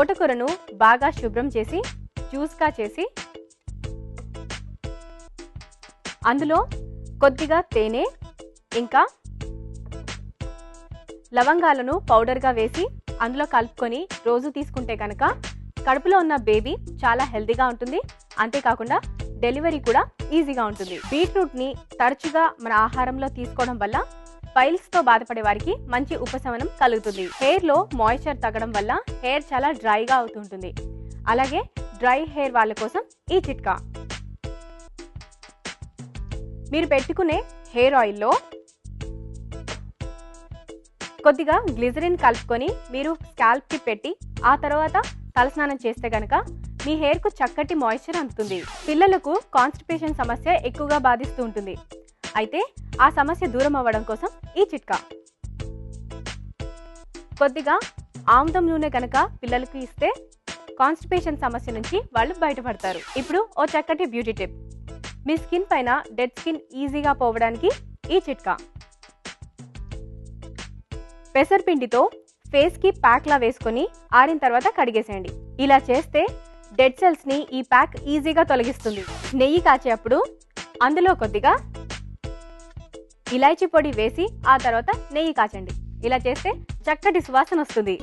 తోటకూరను బాగా శుభ్రం చేసి జ్యూస్గా చేసి అందులో కొద్దిగా తేనె ఇంకా లవంగాలను పౌడర్గా వేసి అందులో కలుపుకొని రోజు తీసుకుంటే కనుక కడుపులో ఉన్న బేబీ చాలా హెల్తీగా ఉంటుంది. అంతేకాకుండా డెలివరీ కూడా ఈజీగా ఉంటుంది. బీట్రూట్ని తరచుగా మన ఆహారంలో తీసుకోవడం వల్ల పైల్స్తో బాధపడే వారికి మంచి ఉపశమనం కలుగుతుంది. హెయిర్లో మాయిశ్చర్ తగ్గడం వల్ల హెయిర్ చాలా డ్రైగా అవుతుంటుంది. అలాగే డ్రై హెయిర్ వాళ్ళ కోసం ఈ చిట్కా. మీరు పెట్టుకునే హెయిర్ ఆయిల్లో కొద్దిగా గ్లిజరిన్ కలుపుకొని మీరు స్కాల్ప్కి పెట్టి ఆ తర్వాత తలస్నానం చేస్తే గనక మీ హెయిర్కు చక్కటి మాయిశ్చర్ అందుతుంది. పిల్లలకు కాన్స్టిపేషన్ సమస్య ఎక్కువగా బాధిస్తూ ఉంటుంది. అయితే ఆ సమస్య దూరం అవ్వడం కోసం ఈ చిట్కా. కొద్దిగా ఆముదం నూనె కనుక పిల్లలకు ఇస్తే కాన్స్టిపేషన్ సమస్య నుంచి వాళ్ళు బయటపడతారు. ఇప్పుడు ఓ చక్కటి బ్యూటీ టిప్. మీ స్కిన్ పైన డెడ్ స్కిన్ ఈజీగా పోవడానికి ఈ చిట్కా. పెసరపిండితో ఫేస్కి ప్యాక్లా వేసుకొని ఆరిన తర్వాత కడిగేసేయండి. ఇలా చేస్తే డెడ్ సెల్స్ని ఈ ప్యాక్ ఈజీగా తొలగిస్తుంది. నెయ్యి కాచేటప్పుడు అందులో కొద్దిగా ఇలాచీ పొడి వేసి ఆ తర్వాత నెయ్యి కాచండి. ఇలా చేస్తే చక్కటి సువాసన వస్తుంది.